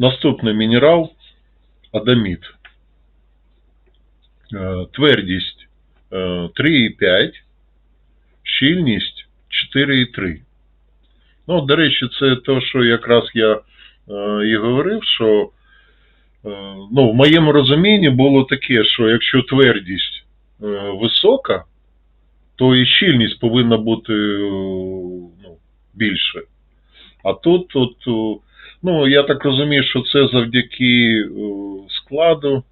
Наступний мінерал адаміт. Е, Твердість е, 3,5, щільність 4,3. Ну, до речі, це те, що якраз я е, і говорив, що е, ну, в моєму розумінні було таке, що якщо твердість е, висока, то і щільність повинна бути е, ну, більше. А тут, от, е, ну, я так розумію, що це завдяки е, складу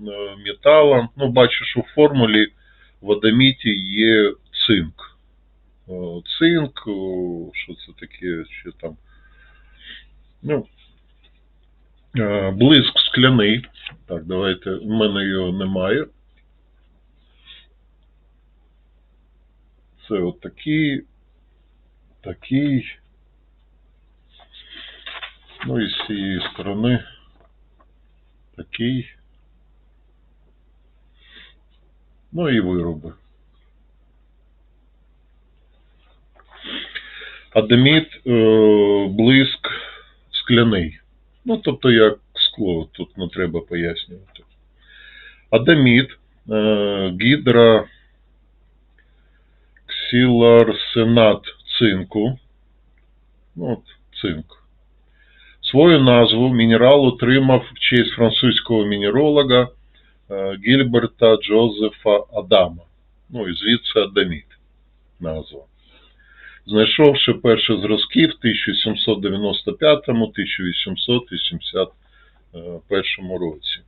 е, металам. Ну, бачу, що в формулі в адаміті є цинк. Е, Цинк, що це таке, ще там. Ну, блиск скляний. Так, давайте, в мене його немає. Це от такий, такий. Ну і з цієї сторони такий. Ну і вироби. Адаміт, е, блиск скляний. Ну, тобто як скло, тут не треба пояснювати. Адаміт, е, гідра, ксіларсенат цинку. Ну, от, цинк. Свою назву мінерал отримав в честь французького мінеролога е, Гільберта Джозефа Адама. Ну і звідси Адаміт назва. Знайшовши перші зразки в 1795-1881 році.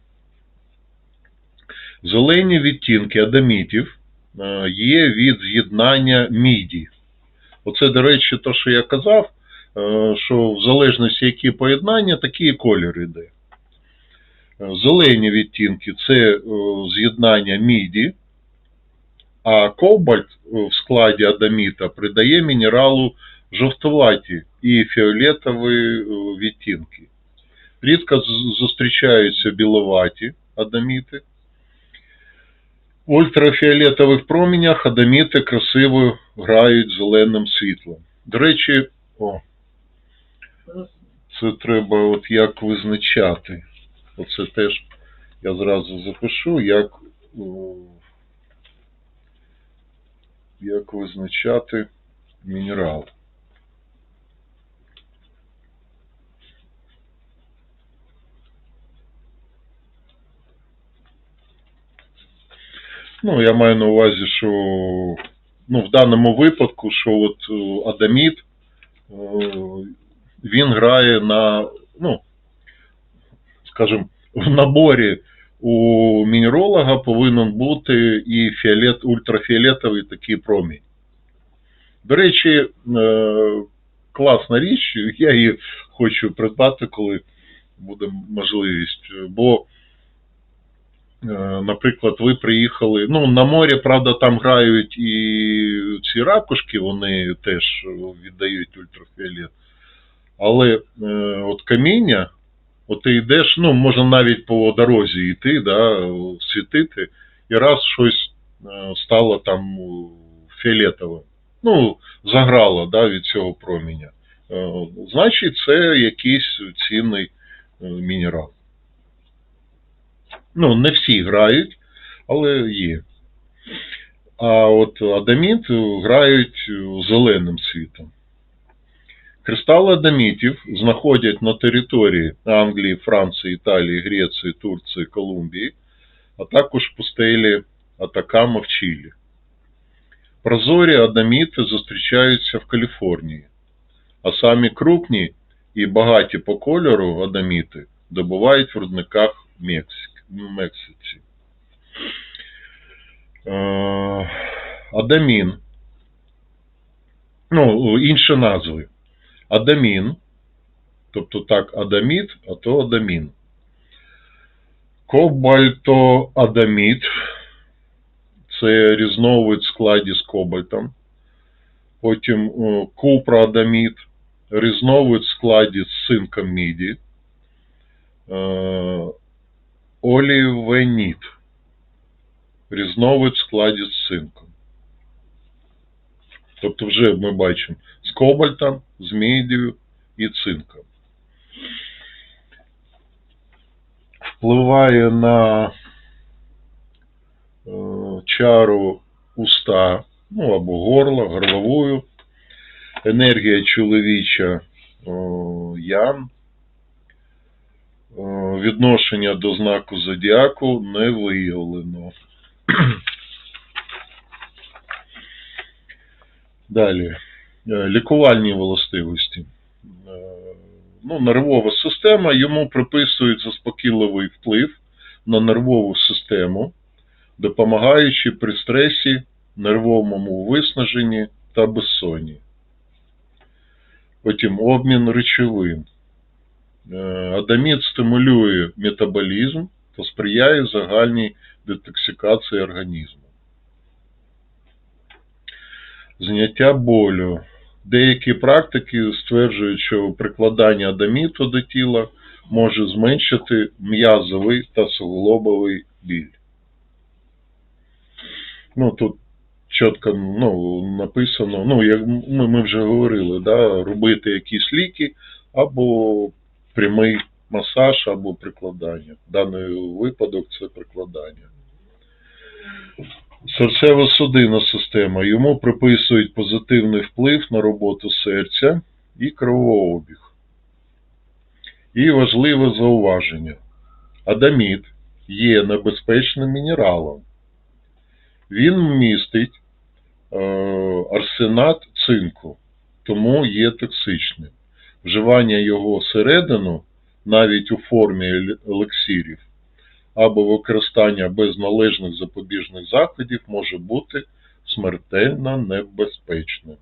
Зелені відтінки адамітів е, є від з'єднання міді. Оце, до речі, те, що я казав, що в залежності які поєднання, такі і колір іде. Е, Зелені відтінки це е, з'єднання міді, а кобальт е, в складі адаміта придає мінералу жовтоваті і фіолетові е, відтінки. Рідко зустрічаються біловаті адаміти. В ультрафіолетових променях адаміти красиво грають зеленим світлом. До речі, о, це треба от як визначати. Оце теж я зразу запишу, як, як визначати мінерал. Ну, я маю на увазі, що ну, в даному випадку, що от адаміт, він грає на, ну, скажімо, в наборі у мінеролога повинен бути і фіолет, ультрафіолетовий такий промінь. До речі, е, класна річ, я її хочу придбати, коли буде можливість. Бо, е, наприклад, ви приїхали. Ну, на морі, правда, там грають і ці ракушки, вони теж віддають ультрафіолет. Але е, от каміння, от ти йдеш, ну, можна навіть по дорозі йти, да, світити, і раз щось е, стало там фіолетовим. Ну, заграло да, від цього проміння. Е, Значить, це якийсь цінний е, мінерал. Ну, не всі грають, але є. А от адаміт грають зеленим світом. Кристали адамітів знаходять на території Англії, Франції, Італії, Греції, Турції, Колумбії, а також пустелі Атакама в Чилі. Прозорі адаміти зустрічаються в Каліфорнії, а самі крупні і багаті по кольору адаміти добувають в рудниках Мексиці. Е, Адамін. Ну, інші назви. Адамін, тобто так, адаміт, а то адамін. Кобальтоадаміт це різновид в складі з кобальтом. Потім е, купроадаміт, різновид в складі з цинком міді. Е, Олівеніт, різновид в складі з цинком. Тобто вже ми бачимо кобальтом, з мідію і цинком. впливає на е, чару уста, ну або горло, горловую. Енергія чоловіча ян. О, Відношення до знаку зодіаку не виявлено. Далі. Е, Лікувальні властивості. Е, Ну, нервова система, йому приписують заспокійливий вплив на нервову систему, допомагаючи при стресі, нервовому виснаженні та безсонні. Потім обмін речовин. Е, Адамід стимулює метаболізм та сприяє загальній детоксикації організму. Зняття болю. Деякі практики стверджують, що прикладання адаміту до тіла може зменшити м'язовий та суглобовий біль. Ну, тут чітко ну, написано, ну, як ми, ми вже говорили, да, робити якісь ліки або прямий масаж, або прикладання. В даний випадок це прикладання. Серцево-судинна система. Йому приписують позитивний вплив на роботу серця і кровообіг. І важливе зауваження. Адамід є небезпечним мінералом. Він містить е, арсенат цинку, тому є токсичним. Вживання його всередину, навіть у формі ел- елексирів, або використання без належних запобіжних заходів може бути смертельно небезпечним.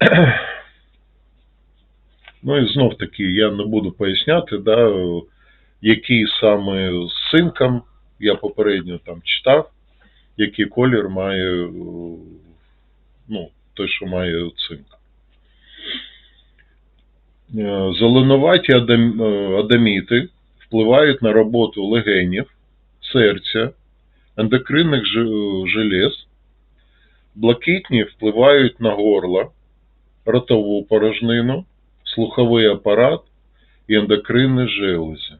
Ну і знов таки я не буду поясняти, да, який саме з цинком, я попередньо там читав, який колір має, ну, той, що має цинк. Е, Зеленуваті адам- е, адаміти впливають на роботу легенів, серця, ендокринних желез, блакитні впливають на горло, ротову порожнину, слуховий апарат і ендокринні желези.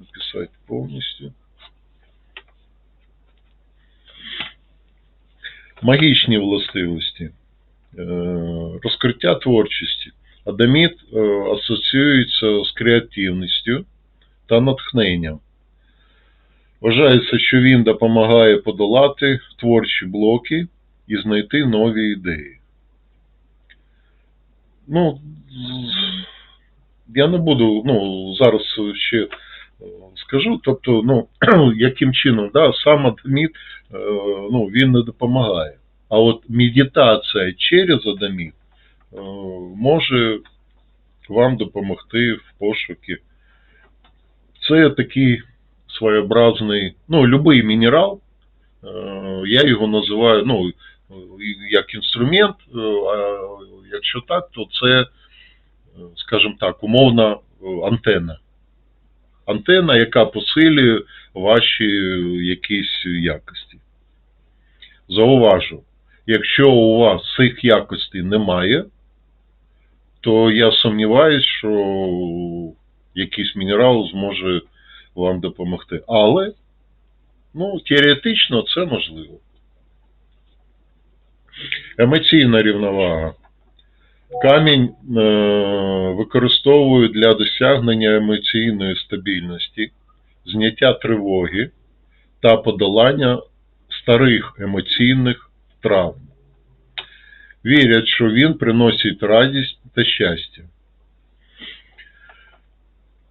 Написати повністю. Магічні властивості. Е, Розкриття творчості. Адаміт е, асоціюється з креативністю та натхненням. Вважається, що він допомагає подолати творчі блоки і знайти нові ідеї. Ну, я не буду, ну, зараз ще е, скажу, тобто, ну, яким чином, да, сам Адаміт, е, ну, він не допомагає. А от медитація через Адаміт може вам допомогти в пошукі. Це такий своєобразний, ну, любий мінерал, е, я його називаю, ну, як інструмент, е, а якщо так, то це, е, скажімо так, умовна е, антенна. Антенна, яка посилює ваші якісь якості. Зауважу, якщо у вас цих якостей немає, то я сумніваюсь, що якийсь мінерал зможе вам допомогти. Але, ну, теоретично це можливо. Емоційна рівновага. Камінь е, використовують для досягнення емоційної стабільності, зняття тривоги та подолання старих емоційних травм. Вірять, що він приносить радість та щастя.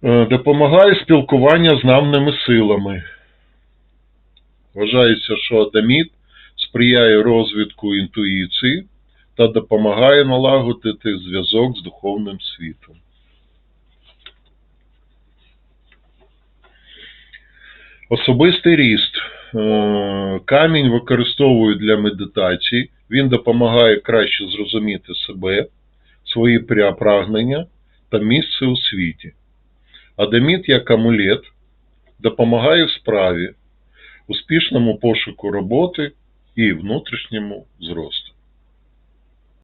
Е, Допомагає спілкування з намними силами. Вважається, що Адаміт сприяє розвитку інтуїції та допомагає налагодити зв'язок з духовним світом. Особистий ріст. Е, Камінь використовують для медитації. Він допомагає краще зрозуміти себе, свої прагнення та місце у світі. Адаміт як амулет допомагає справі, успішному пошуку роботи і внутрішньому зросту.